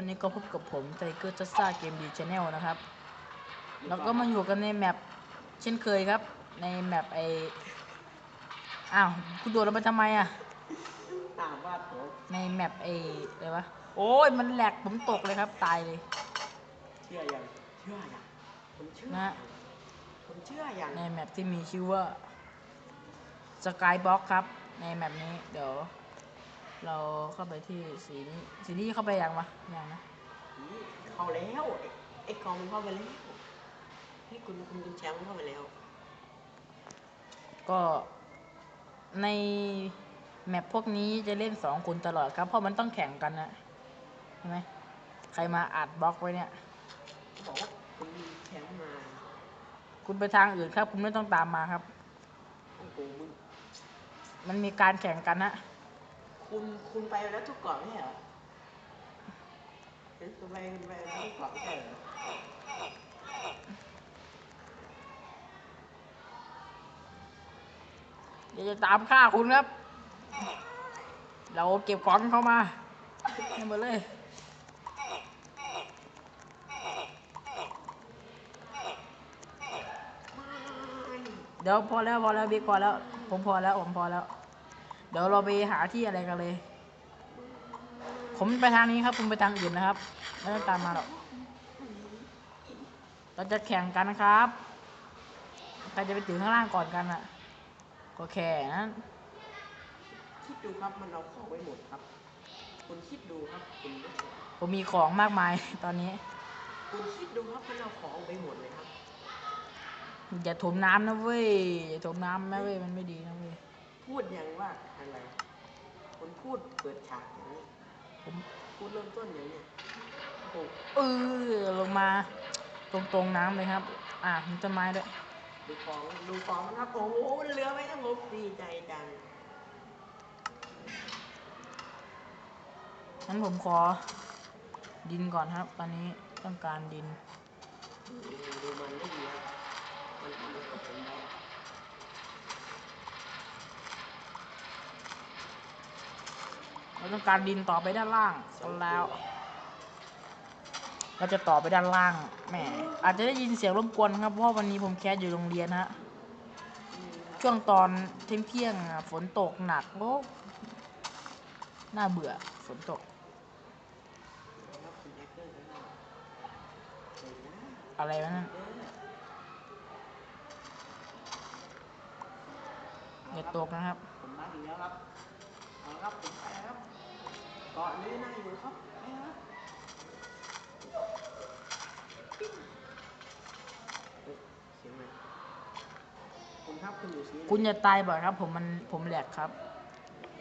วันนี้ก็พบกับผมไทเกอร์จัสซ่าเกมดีชาแนลนะครับ แล้วก็มาอยู่กันในแมปเช่นเคยครับ ในแมปไออ้าวคุณโดดลงไปทำไมอะถามว่าผมในแมปไออะไรวะโอ้ยมันแหลกผมตกเลยครับตายเลยเชื่อยังเชื่อยังผมเชื่อนะ ผมเชื่อยังในแมปที่มีชื่อว่า Skybox ครับ ในแมปนี้เดี๋ยว เราเข้าไปที่สีนี้สีนี้เข้าไปยังวะยังนะนี่เข้าแล้วไอ้ไอ้กองมันเข้าไปแล้วให้คุณคุณคุณแชมป์เข้าไปแล้ว ก็ในแมปพวกนี้จะเล่นสองคนตลอดครับ เพราะมันต้องแข่งกันนะใช่ไหมใครมาอัดบล็อกไว้เนี่ยเขาบอกว่าคุณแชมป์มา คุณไปทางอื่นครับ คุณไม่ต้องตามมาครับโอ้โหมึงมันมีการแข่งกันนะ คุณคุณไปแล้วทุกเกาะไม่เหรอเอ๊ะคุณไปคุณไปแล้วทุกเกาะไม่เหรอเดี๋ยวจะตามฆ่าคุณครับ เราเก็บของเข้ามาให้หมดเลยเดี๋ยวพอแล้วพอแล้วบิ๊กพอแล้ว ผมพอแล้วผมพอแล้ว เดี๋ยวเราไปหาที่อะไรกันเลย ผมไปทางนี้ครับคุณไปทางอื่นนะครับ ไม่ต้องตามมาหรอก เราจะแข่งกันนะครับใครจะไปถึงข้างล่างก่อนกันอะ ก็แค่นั้นคิดดูครับมันเอาของไว้หมดครับ คุณคิดดูครับคุณผู้ชมผมมีของมากมายตอนนี้ คุณคิดดูครับมันเอาของไปหมดเลยครับ อย่าถมน้ำนะเว้ย อย่าถมน้ำนะเว้ย มันไม่ดีนะเว้ย พูดอย่างว่าอะไรคุณพูดเปิดฉากอย่างนี้ผมพูดเริ่มต้นอย่างนี้โอ้โหเออลงมา ตรงตรงๆน้ำเลยครับ อะมีต้นไม้ด้วยดูฟองดูฟองนะครับโอ้โหมันเรือไม่ต้องลบดีใจจังงั้นผมขอดินก่อนครับ ตอนนี้ต้องการดิน ดูมันไม่ดีครับมันทำให้ผมได้ เรา ต้องการดินต่อไปด้านล่างกันแล้ว เราจะต่อไปด้านล่างแหมอาจจะได้ยินเสียงรบกวนครับเพราะวันนี้ผมแคสอยู่โรงเรียนฮะช่วงตอนเที่ยงเที่ยงๆฝนตกหนักโอ้น่าเบื่อฝนตกอร์ก็ได้เห็นะไรวะนั่นอย่าตกนะครับผมมาถึงแล้วครับเอาละครับผม ไปแล้วครับเกาะนี้น่าอยู่ครับไปแล้วครับเฮ้ยเสียงอะไรคุณครับคุณอยู่สีไหนคุณอย่าตายบ่อยครับ ผมมันผมแหลกครับ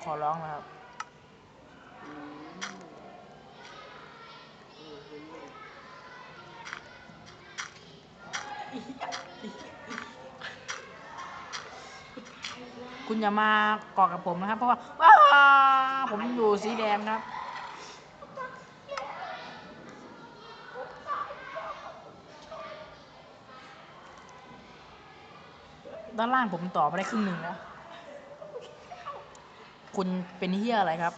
ขอร้องนะครับอืม คุณอย่ามาเกาะกับผมนะครับ เพราะว่าว้าผมอยู่สีแดงครับ ด้านล่างผมต่อไปได้ครึ่งหนึ่งแล้ว คุณเป็นเฮียอะไรครับ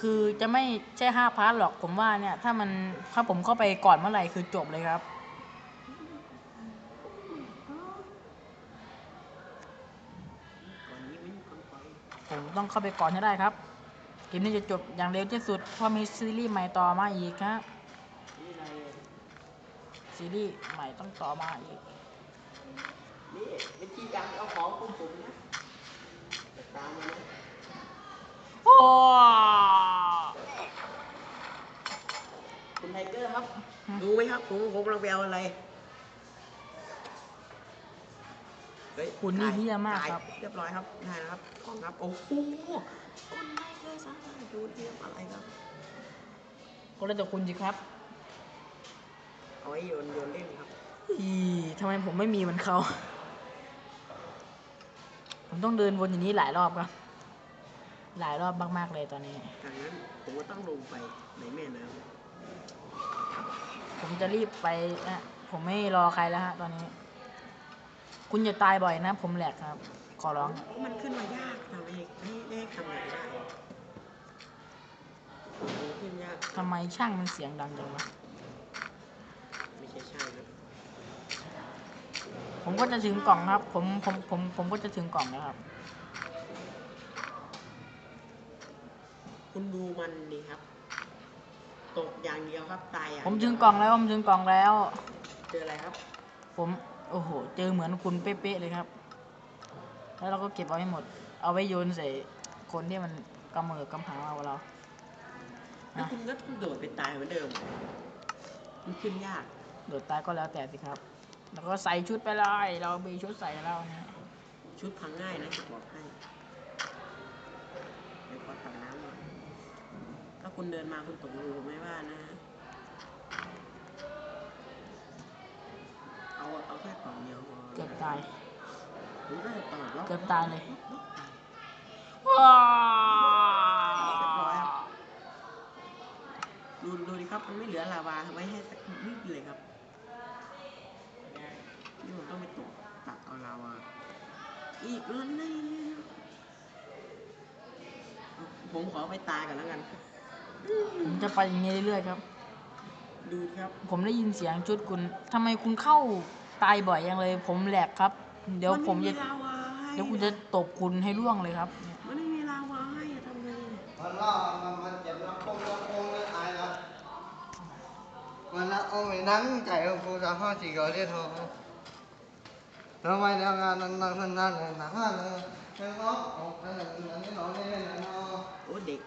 คือจะไม่ใช่ห้าพาร์ทหรอกผมว่าเนี่ย ถ้ามันถ้าผมเข้าไปก่อนเมื่อไหร่คือจบเลยครับ ผมต้องเข้าไปก่อนให้ได้ครับเกมนี้จะจบอย่างเร็วที่สุดเพราะมีซีรีส์ใหม่ต่อมาอีกครับนี่อะไรอะซีรีส์ใหม่ต้องต่อมาอีกนี่เป็นที่การเอาของของผมนะแต่ตามมานะโอ้คุณไทเกอร์ครับ ดูไหมครับผมผมกำลังไปเอาอะไรเฮ้ย คุณนี่ถ่เฮี้ยมากถ่ครับ เรียบร้อยครับได้แล้วครับกล้องครับโอ้โหคุณไทเกอร์สามารถดูเทียบอะไรครับก็เลยแต่คุณสิครับเอาไว้โยนโยนเล่นครับอีทำไมผมไม่มีเหมันเขาผมต้องเดินวนอย่างนี้หลายรอบครับ หลายรอบมากๆเลยตอนนี้ดังนั้นผมก็ต้องลงไปในแม่น้ผมจะรีบไปนะผมไม่รอใครแล้วฮะตอนนี้ คุณอย่าตายบ่อยนะ ผมแหลกครับ ขอร้องำเพราะมันขึ้นมายากทำให้ให้ให้ทำอะไรได้โอ้โหขึ้นยากทำไมช่างมันเสียงดังจังวะ ไม่ใช่ช่างนะผมก็จะถึงกล่องครับ ผมผมผมผมก็จะถึงกล่องแล้วครับ คุณดูมันดีครับ ตกอย่างเดียวครับตายอย่างผมเดียวถึงกล่องแล้ว ผมถึงกล่องแล้ว เจออะไรครับ ผม โอ้โห เจอเหมือนคุณเป๊ะๆเลยครับ แล้วเราก็เก็บเอาให้หมด เอาไว้โยนใส่คนที่มันกำมือกำหาเอาเราแล้วคุณก็โดดไปตายเหมือนเดิม มันขึ้นยาก โดดตายก็แล้วแต่สิครับ แล้วก็ใส่ชุดไปเลย เรามีชุดใส่แล้วนะชุดพังง่ายนะจะบอกให้เดี๋ยวขอตักน้ำหน่อย ถ้าคุณเดินมาคุณตกรูไม่ว่านะ เอาแค่กล่องเดียวพอเกือบตายผมก็จะตอบแล้วเกือบตายเลยดูดูดิครับ มันไม่เหลือลาวาไว้ให้สักนิดเลยครับ นี่ผมต้องไปตกตักเอาลาวา อีกแล้วนี่ผมขอไปตายกันแล้วกัน ผมจะไปอย่างนี้เรื่อยๆครับ ดูดิครับ ผมได้ยินเสียงชุดคุณทำไมคุณเข้า ตายบ่อยยังเลย ผมแหลกครับ เดี๋ยวผมจะ นไลาวาให้เดี๋ยวคุณจะตบคุณให้ร่วงเลยครับเนี่ยมันไม่มีลาวาให้อะทำไงมันล่ามันมันเจ็บลำโพงลำโพงเลยตายแล้วมันละโอ้ยนั่งใจของกูจะห้าสี่ก็เรียกทองทำไมเรื่องงานนั้นนั้นนั้นนั้นนั้นนั้นนั้นนั้นนั้นนั้นนั้นนั้นนั้นนั้นโอ้เด็ก